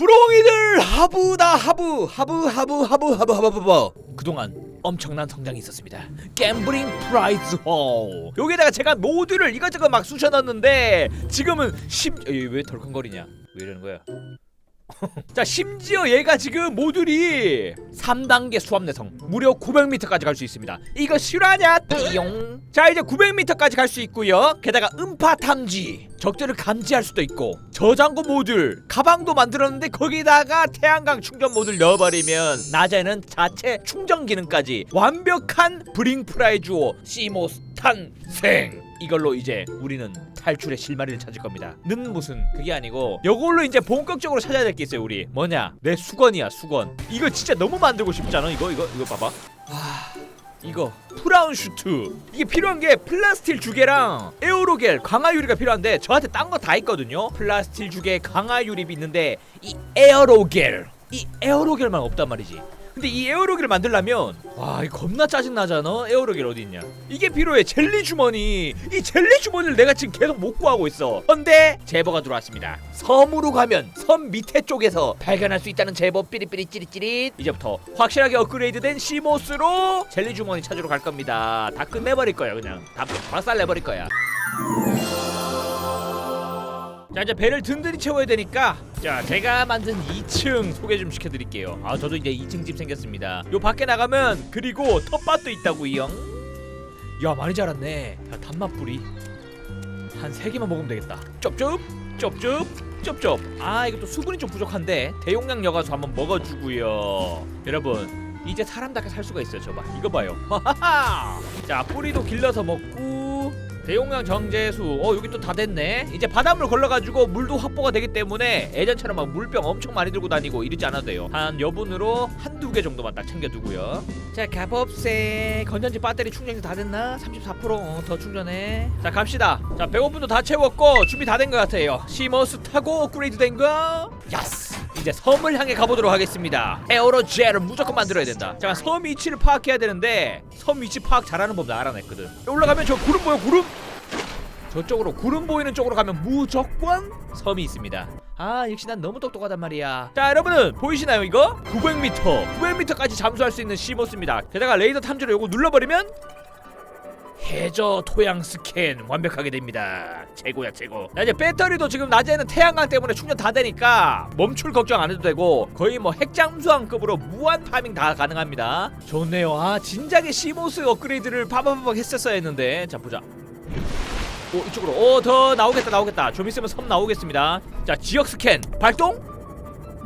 부렁이들 하부다 하부 하부 하부 하부 하부 하부 하부 그동안 엄청난 성장이 있었습니다. 갬블링 프라이즈 홀 여기다가 제가 모듈을 이것저것 막 쑤셔넣었는데 지금은 심... 에이, 왜 덜컹거리냐? 왜 이러는 거야 자 심지어 얘가 지금 모듈이 3단계 수압 내성 무려 900m까지 갈 수 있습니다. 이거 실화냐? 띠용. 자 이제 900m까지 갈 수 있고요. 게다가 음파 탐지 적들을 감지할 수도 있고 저장고 모듈 가방도 만들었는데 거기다가 태양광 충전 모듈 넣어버리면 낮에는 자체 충전 기능까지 완벽한 브링 프라이주오 시모스 탄생. 이걸로 이제 우리는 탈출의 실마리를 찾을 겁니다. 는 무슨 그게 아니고 이걸로 이제 본격적으로 찾아야 될 게 있어요. 우리 뭐냐? 내 수건이야 수건. 이거 진짜 너무 만들고 싶잖아. 이거 이거 이거 봐봐. 와 이거 프라운 슈트 이게 필요한 게 플라스틸 주개랑 에어로겔 강화 유리가 필요한데 저한테 딴 거 다 있거든요. 플라스틸 주개 강화 유립이 있는데 이 에어로겔 이 에어로겔만 없단 말이지. 근데 이 에어로겔을 만들려면 와 이거 겁나 짜증 나잖아. 에어로겔 어디 있냐? 이게 필요해. 젤리 주머니. 이 젤리 주머니를 내가 지금 계속 못 구하고 있어. 근데 제보가 들어왔습니다. 섬으로 가면 섬 밑에 쪽에서 발견할 수 있다는 제보. 삐릿삐릿 찌릿찌릿. 이제부터 확실하게 업그레이드된 시모스로 젤리 주머니 찾으러 갈 겁니다. 다 끝내버릴 거야 그냥. 다 박살 내버릴 거야 자 이제 배를 든든히 채워야 되니까. 자 제가 만든 2층 소개 좀 시켜드릴게요. 아 저도 이제 2층 집 생겼습니다. 요 밖에 나가면 그리고 텃밭도 있다고요 야 많이 자랐네. 자 단맛뿌리. 한 3개만 먹으면 되겠다. 쩝쩝 쩝쩝 쩝쩝. 아 이것도 수분이 좀 부족한데 대용량 여가수 한번 먹어주고요. 여러분 이제 사람답게 살 수가 있어요. 저봐 이거 봐요. 자 뿌리도 길러서 먹고 대용량 정제수. 어 여기 또 다 됐네. 이제 바닷물 걸러가지고 물도 확보가 되기 때문에 예전처럼 막 물병 엄청 많이 들고 다니고 이러지 않아도 돼요. 한 여분으로 한두 개 정도만 딱 챙겨두고요. 자 값없애. 건전지 배터리 충전이 다 됐나? 34%더 충전해. 자 갑시다. 자 배고픔도 다 채웠고 준비 다 된 것 같아요. 시머스 타고 업그레이드 된거? 야스 이제 섬을 향해 가보도록 하겠습니다 에어로젤을 무조건 만들어야 된다 잠깐 섬 위치를 파악해야 되는데 섬 위치 파악 잘하는 법 나 알아냈거든 올라가면 저 구름 보여 구름 저쪽으로 구름 보이는 쪽으로 가면 무조건 섬이 있습니다. 아 역시 난 너무 똑똑하단 말이야. 자 여러분은 보이시나요 이거? 900m, 900m까지 잠수할 수 있는 시모스입니다. 게다가 레이더 탐지로 이거 눌러버리면 해저 토양 스캔 완벽하게 됩니다. 최고야 최고. 자 이제 배터리도 지금 낮에는 태양광 때문에 충전 다 되니까 멈출 걱정 안 해도 되고 거의 뭐 핵잠수함급으로 무한 파밍 다 가능합니다. 좋네요. 아 진작에 시모스 업그레이드를 파바바박 했었어야 했는데 자 보자. 오 이쪽으로 오더 나오겠다 나오겠다 좀 있으면 섬 나오겠습니다 자 지역 스캔 발동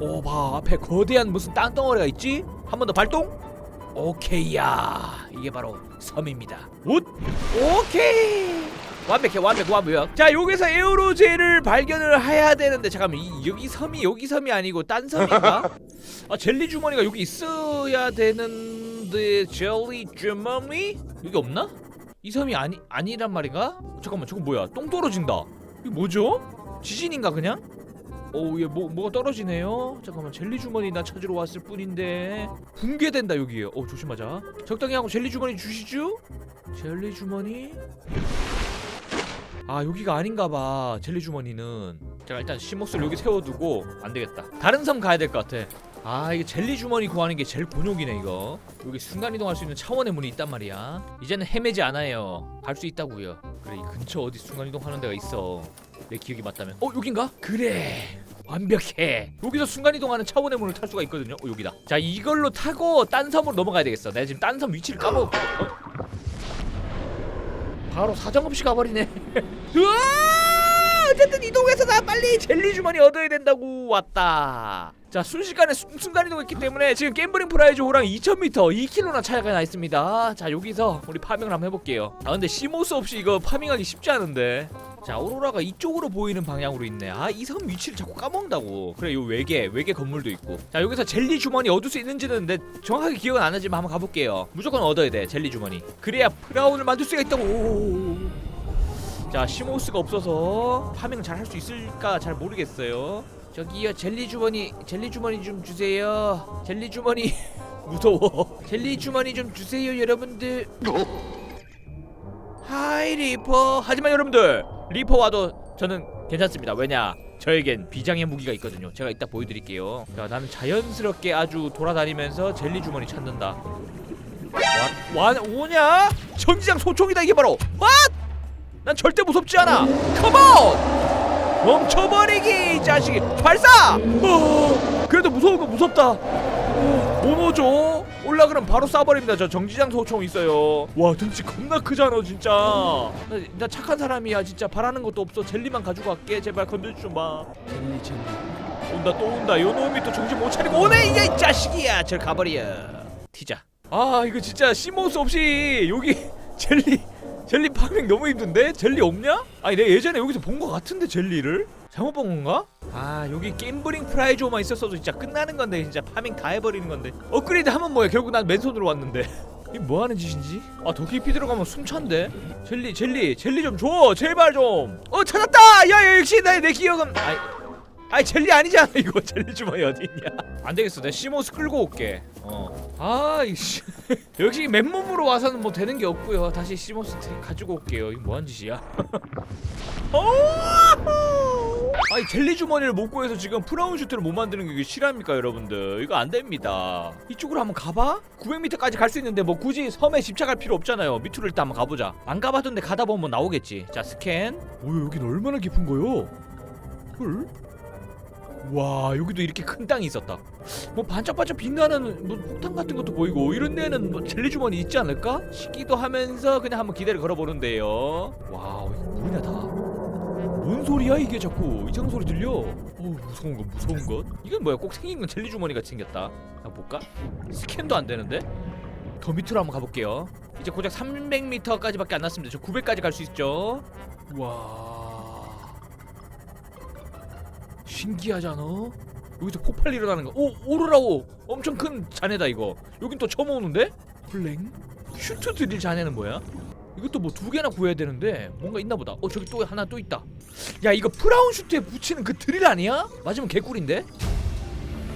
오봐 앞에 거대한 무슨 땅덩어리가 있지 한 번 더 발동 오케이야 이게 바로 섬입니다 옷 오케이 완벽해 완벽 완벽 자 여기서 에어로젤을 발견을 해야 되는데 잠깐만 이, 여기 섬이 여기 섬이 아니고 딴 섬인가 아 젤리 주머니가 여기 있어야 되는데 젤리 주머니 여기 없나 이 섬이 아니 아니란 말인가? 잠깐만 저거 뭐야? 똥 떨어진다. 이게 뭐죠? 지진인가 그냥? 오얘 뭐 뭐가 떨어지네요. 잠깐만 젤리 주머니 나 찾으러 왔을 뿐인데 붕괴된다 여기에. 어 조심하자. 적당히 하고 젤리 주머니 주시죠? 젤리 주머니? 아 여기가 아닌가봐 젤리 주머니는 제가 일단 시모스를 여기 세워두고 안 되겠다 다른 섬 가야 될 것 같아 아 이게 젤리 주머니 구하는 게 제일 곤욕이네 이거 여기 순간 이동할 수 있는 차원의 문이 있단 말이야 이제는 헤매지 않아요 갈 수 있다고요 그래 이 근처 어디 순간 이동하는 데가 있어 내 기억이 맞다면. 어 여긴가? 그래. 완벽해. 여기서 순간 이동하는 차원의 문을 탈 수가 있거든요. 어 여기다. 자 이걸로 타고 딴 섬으로 넘어가야 되겠어. 내가 지금 딴 섬 위치를 까먹 어? 바로 사정없이 가버리네. 으아! 어쨌든 이동해서 나 빨리 젤리 주머니 얻어야 된다고 왔다 자 순식간에 순, 순간 이동했기 때문에 지금 갬블링 프라이즈 호랑 2000m 2km나 차이가 나 있습니다. 자 여기서 우리 파밍을 한번 해볼게요. 아 근데 시모스 없이 이거 파밍하기 쉽지 않은데. 자 오로라가 이쪽으로 보이는 방향으로 있네. 아 이 섬 위치를 자꾸 까먹는다고. 그래 요 외계 외계 건물도 있고. 자 여기서 젤리 주머니 얻을 수 있는지는 내 정확하게 기억은 안 나지만 한번 가볼게요. 무조건 얻어야 돼 젤리 주머니. 그래야 프라운을 만들 수가 있다고. 자 시모스가 없어서 파밍을 잘할 수 있을까 잘 모르겠어요 저기요 젤리 주머니 젤리 주머니 좀 주세요 젤리 주머니 무서워 젤리 주머니 좀 주세요 여러분들 하이 리퍼 하지만 여러분들 리퍼 와도 저는 괜찮습니다 왜냐 저에겐 비장의 무기가 있거든요. 제가 이따 보여드릴게요. 자, 나는 자연스럽게 아주 돌아다니면서 젤리 주머니 찾는다. 와, 와 오냐? 전지장 소총이다 이게 바로. What? 난 절대 무섭지 않아. 컴온! 멈춰버리기 이 자식이 발사! 어, 그래도 무서운 거 무섭다. 어, 모노죠? 올라 그럼 바로 쏴버립니다. 저 정지장 소총 있어요. 와 등치 겁나 크잖아 진짜. 나, 나 착한 사람이야 진짜 바라는 것도 없어. 젤리만 가지고 갈게. 제발 건들지 좀 마. 젤리 젤리. 온다 또 온다. 요 놈이 또 정신 못 차리고 오네 이 자식이야. 저 가버려. 튀자. 아 이거 진짜 시모스 없이 여기 젤리 젤리 파밍 너무 힘든데? 젤리 없냐? 아니 내가 예전에 여기서 본거 같은데 젤리를? 잘못 본 건가? 아 여기 갬블링 프라이즈만 있었어도 진짜 끝나는 건데 진짜 파밍 다 해버리는 건데 업그레이드 하면 뭐야 결국 난 맨손으로 왔는데 이 뭐 하는 짓인지? 아 더 깊이 들어가면 숨찬데? 젤리 젤리 젤리 좀 줘 제발 좀 어 찾았다! 야, 야 역시 내, 내 기억은 아이 아이 젤리 아니잖아 이거 젤리 주머니 어딨냐 안 되겠어 내가 시모스 끌고 올게 어 아 이씨. 역시 맨몸으로 와서는 뭐 되는 게 없고요. 다시 시모스 트 가지고 올게요. 이거 뭐한 짓이야? 어! 아니 젤리 주머니를 못 구해서 지금 프라운 슈트를 못 만드는 게 실합니까 여러분들? 이거 안 됩니다. 이쪽으로 한번 가봐? 900m까지 갈 수 있는데 뭐 굳이 섬에 집착할 필요 없잖아요. 밑으로 일단 한번 가보자. 안 가봤던데 가다 보면 뭐 나오겠지. 자 스캔. 뭐야 여긴 얼마나 깊은 거요? 헐? 와 여기도 이렇게 큰 땅이 있었다. 뭐 반짝반짝 빛나는 뭐 폭탄 같은 것도 보이고 이런 데는 뭐 젤리 주머니 있지 않을까? 싶기도 하면서 그냥 한번 기대를 걸어보는데요. 와 이거 뭐냐 다뭔 소리야 이게 자꾸? 이상 소리 들려. 어 무서운 것 무서운 것. 이건 뭐야? 꼭 생긴 건 젤리 주머니 같이 생겼다. 한번 볼까? 스캔도 안 되는데? 더 밑으로 한번 가볼게요. 이제 고작 300m까지밖에 안 났습니다. 저 900까지 갈 수 있죠? 와 신기하잖아. 여기서 폭발 일어나는 거. 오 오로라오 엄청 큰 잔해다 이거. 여긴 또 처음 오는데? 블랭? 슈트 드릴 잔해는 뭐야? 이것도 뭐 두 개나 구해야 되는데 뭔가 있나 보다. 어 저기 또 하나 또 있다. 야 이거 프라운 슈트에 붙이는 그 드릴 아니야? 맞으면 개꿀인데?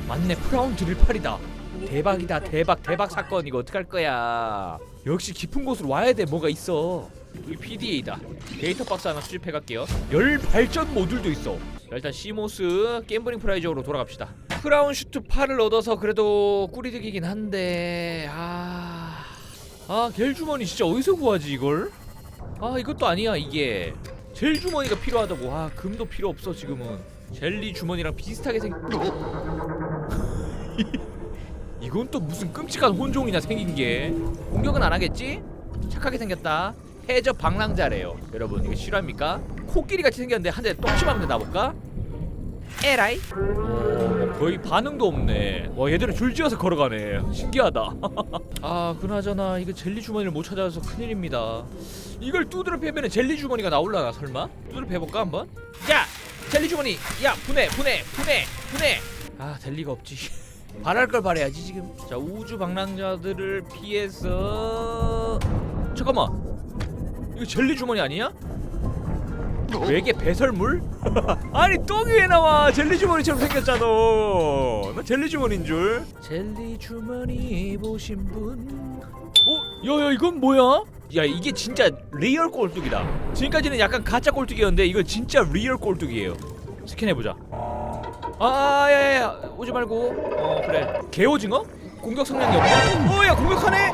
맞네 프라운 드릴 팔이다. 대박이다 대박 대박 사건 이거 어떡할 거야. 역시 깊은 곳으로 와야 돼 뭐가 있어. 여기 PDA다. 데이터 박스 하나 수집해 갈게요. 열 발전 모듈도 있어. 자, 일단 시모스 갬블링 프라이저로 돌아갑시다. 크라운 슈트 8을 얻어서 그래도 꿀이득이긴 한데 아... 아, 겔 주머니 진짜 어디서 구하지 이걸? 아, 이것도 아니야 이게. 젤 주머니가 필요하다고. 아, 금도 필요 없어 지금은. 젤리 주머니랑 비슷하게 생. 이건 또 무슨 끔찍한 혼종이냐 생긴 게. 공격은 안 하겠지? 착하게 생겼다. 해저 방랑자래요. 여러분 이게 실화입니까? 코끼리 같이 생겼는데 한대 똥침하면 되나 볼까? 에라이? 오, 거의 반응도 없네. 와 얘들은 줄지어서 걸어가네. 신기하다. 아 그나저나 이거 젤리 주머니를 못 찾아서 큰일입니다. 이걸 두드려 패면 젤리 주머니가 나올라나 설마? 두드려 패볼까 한번? 야 젤리 주머니 야 분해 분해 분해 분해. 아 될 리가 없지. 바랄 걸 바래야지 지금. 자 우주 방랑자들을 피해서 잠깐만. 이거 젤리 주머니 아니야? 외계 배설물? 아니 똥이 왜 나와. 젤리 주머니처럼 생겼잖아. 나 젤리 주머니인 줄. 젤리 주머니 보신 분. 어? 야야 이건 뭐야? 야 이게 진짜 리얼 꼴뚜기다. 지금까지는 약간 가짜 꼴뚜기였는데 이거 진짜 리얼 꼴뚜기예요. 스캔해보자. 아 야 야 야. 오지 말고. 어 그래. 개오징어? 공격 성향이 없네? 어 야 공격하네.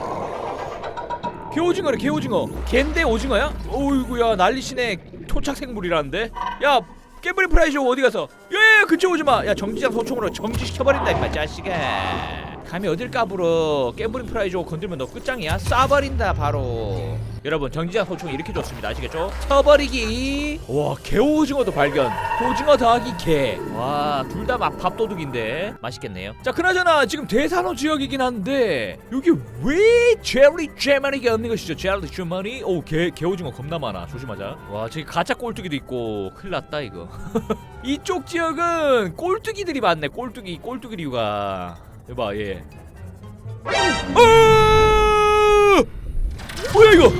개오징어래 개오징어. 갠데 오징어야? 어이구야 난리시네 토착 생물이라는데? 야 깨브리 프라이즈 어디 가서? 예 그쪽 오지 마. 야 정지장 소총으로 정지시켜버린다 임마 자식아 감히 어딜 까불어. 깨브리 프라이즈 건들면 너 끝장이야. 쏴버린다 바로. 여러분 정지장 소총이 이렇게 좋습니다. 아시겠죠? 쳐버리기. 와 개오징어도 발견. 오징어 더하기 개와 둘 다 밥도둑인데. 맛있겠네요. 자 그나저나 지금 대산호 지역이긴 한데 여기 왜 젤리 주머니가 없는 것이죠? 젤리 주머니? 오개 개오징어 겁나 많아. 조심하자. 와 저기 가짜 꼴뚜기도 있고. 큰일 났다 이거. 이쪽 지역은 꼴뚜기들이 많네. 꼴뚜기 꼴뚜기류가 여봐 얘 어! 뭐야 이거?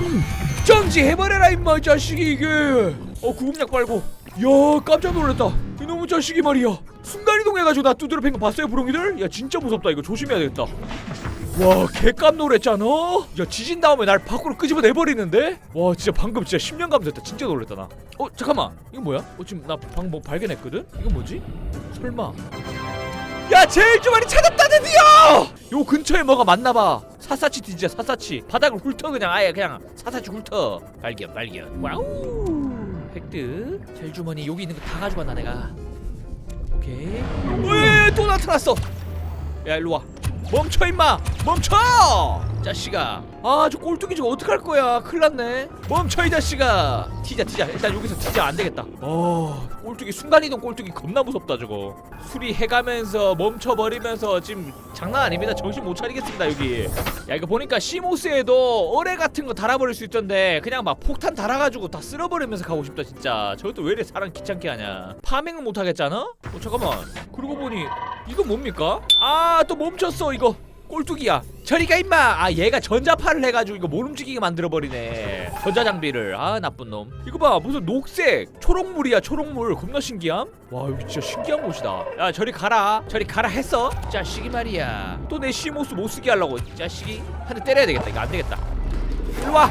정지해버려라 임마 이 자식이 이게. 어 구급약 빨고. 야 깜짝 놀랐다. 이놈의 자식이 말이야. 순간 이동해가지고 나 두드려 팬거 봤어요 부렁이들? 야 진짜 무섭다. 이거 조심해야 되겠다. 와 개깜 놀랬잖아? 야 지진 다음에 날 밖으로 끄집어내버리는데? 와 진짜 방금 진짜 10년 감됐다. 진짜 놀랬다 나어 잠깐만. 이거 뭐야? 어 지금 나 방금 뭐 발견했거든? 이거 뭐지? 설마 야 제일 주머니 찾았다 드디어 요 근처에 뭐가 많나봐. 사사치 뒤지자 사사치. 바닥을 훑어 그냥. 아예 그냥 사사치 훑어. 발견 발견. 와우! 획득. 제일 주머니 여기 있는 거 다 가지고 왔나 내가? 오케이. 으또 나타났어? 야 일로 와. 멈춰 임마! 멈춰 자식아. 아저 꼴뚜기 저거 어떡할 거야? 큰일 났네. 멈춰 이 자식아. 튀자 튀자. 일단 여기서 튀자 안 되겠다. 어 꼴뚜기 순간이동 꼴뚜기 겁나 무섭다 저거. 수리해가면서 멈춰버리면서 지금 장난 아닙니다. 정신 못 차리겠습니다 여기. 야 이거 보니까 시모스에도 어뢰 같은 거 달아버릴 수 있던데 그냥 막 폭탄 달아가지고 다 쓸어버리면서 가고 싶다 진짜. 저것도 왜 이래 사람 귀찮게 하냐. 파밍을 못 하겠잖아? 어 잠깐만. 그러고 보니 이거 뭡니까? 아 또 멈췄어 이거 꼴뚜기야. 저리가 임마. 아 얘가 전자파를 해가지고 이거 못 움직이게 만들어버리네. 전자장비를. 아 나쁜 놈. 이거 봐 무슨 녹색 초록물이야 초록물. 겁나 신기함? 와 여기 진짜 신기한 곳이다. 야 저리 가라. 저리 가라 했어. 자식이 말이야. 또 내 시모스 못쓰게 하려고. 자식이? 한 대 때려야 되겠다. 이거 안 되겠다. 일로와.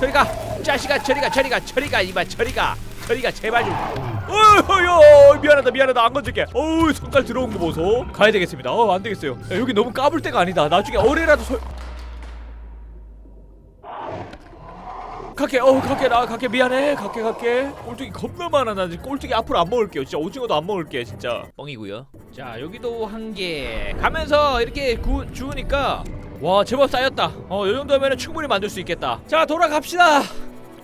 저리가. 자식아 저리가 저리가 저리가 이봐 저리가 저리가 제발 좀. 어휴 미안하다 미안하다. 안 건질게. 어우 손깔 들어온 거 보소. 가야 되겠습니다. 어 안 되겠어요. 야, 여기 너무 까불 데가 아니다. 나중에 어뢰라도 설 갈게 어 갈게 나 갈게 미안해. 갈게 갈게 꼴뚜기 겁나 많아. 나 지금 꼴뚜기 앞으로 안 먹을게요. 진짜 오징어도 안 먹을게 진짜. 뻥이고요. 자 여기도 한 개. 가면서 이렇게 구, 주우니까 와 제법 쌓였다. 어이 정도면 충분히 만들 수 있겠다. 자 돌아갑시다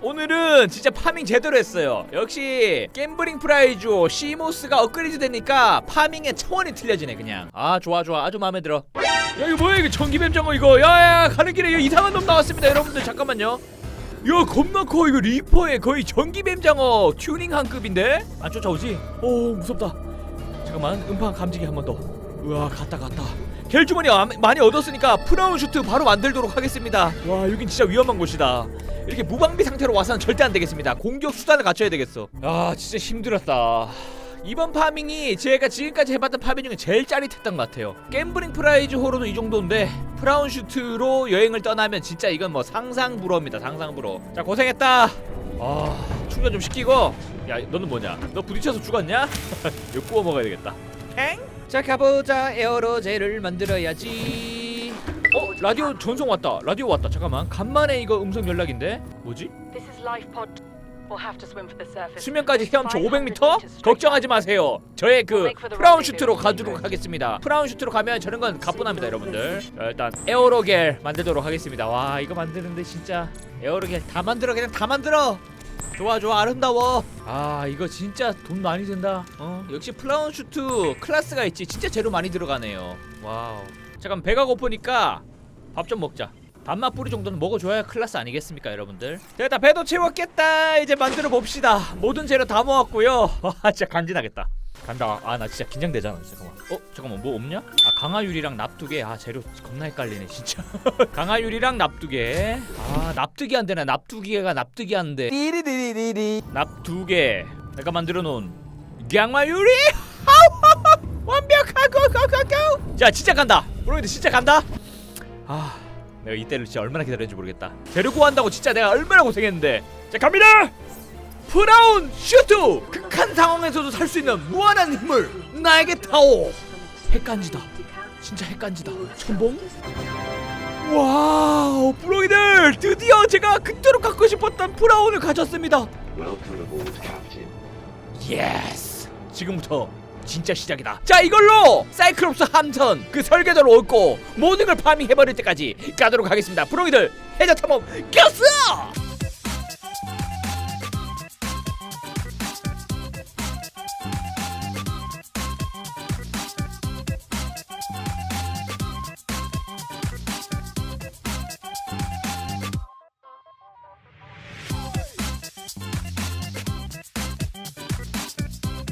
오늘은 진짜 파밍 제대로 했어요. 역시 갬블링 프라이즈 시모스가 업그레이드 되니까 파밍의 차원이 틀려지네 그냥. 아 좋아 좋아. 아주 마음에 들어. 야 이거 뭐야? 이거 전기뱀장어 이거. 야야 가는 길에 이상한 놈 나왔습니다 여러분들. 잠깐만요. 야 겁나 커. 이거 리퍼의 거의 전기뱀장어 튜닝한 급인데? 안 쫓아오지? 오 무섭다. 잠깐만. 음파 감지기 한 번 더. 우와 갔다 갔다. 겔주머니 아- 많이 얻었으니까 프라운 슈트 바로 만들도록 하겠습니다. 와 여긴 진짜 위험한 곳이다 이렇게 무방비 상태로 와서는 절대 안 되겠습니다. 공격 수단을 갖춰야 되겠어. 아 진짜 힘들었다. 이번 파밍이 제가 지금까지 해봤던 파밍 중에 제일 짜릿했던 것 같아요. 갬블링 프라이즈 호로도 이 정도인데 프라운 슈트로 여행을 떠나면 진짜 이건 뭐 상상 불허입니다 상상 불허. 자 고생했다. 아 충전 좀 시키고. 야 너는 뭐냐? 너 부딪혀서 죽었냐? 이거 구워 먹어야 되겠다. 엥? 자 가보자. 에어로젤을 만들어야지 어 라디오 전송 왔다 라디오 왔다 잠깐만 간만에 이거 음성 연락인데 뭐지? 수면까지 헤엄쳐 500m? 걱정하지 마세요. 저의 그 프라운 슈트로 가도록 하겠습니다. 프라운 슈트로 가면 저런 건 가뿐합니다, 여러분들. 자, 일단 에어로겔 만들도록 하겠습니다. 와, 이거 만드는데 진짜 에어로겔 다 만들어 그냥 다 만들어. 좋아 좋아 아름다워. 아 이거 진짜 돈 많이 든다. 어 역시 플라운 슈트 클래스가 있지. 진짜 재료 많이 들어가네요. 와우. 잠깐 배가 고프니까 밥 좀 먹자. 밥맛 뿌리 정도는 먹어줘야 클라스 아니겠습니까 여러분들? 됐다 배도 채웠겠다. 이제 만들어 봅시다. 모든 재료 다 모았고요. 와 진짜 간지나겠다. 간다. 아 나 진짜 긴장되잖아. 잠깐만. 어 잠깐만. 뭐 없냐? 아 강화유리랑 납두개. 아 재료 겁나 헷갈리네 진짜. 강화유리랑 납두개. 아 납득이 안 되네. 납두개가 납득이 안돼. 납두개. 내가 만들어 놓은 강화유리 완벽하고 고고고. 자 진짜 간다. 브로이드 진짜 간다. 아 내가 이때를 진짜 얼마나 기다렸는지 모르겠다. 재료 구한다고 진짜 내가 얼마나 고생했는데. 자 갑니다! 프라운 슈트! 극한 상황에서도 살 수 있는 무한한 힘을 나에게 타오. 핵간지다. 진짜 핵간지다. 천봉? 와우 브로이들 드디어 제가 그토록 갖고 싶었던 프라운을 가졌습니다. 예스 지금부터 진짜 시작이다. 자 이걸로 사이클롭스 함선 그 설계도를 옮고 모든 걸 파밍해버릴 때까지 가도록 하겠습니다. 브로이들 해저 탐험 꼈어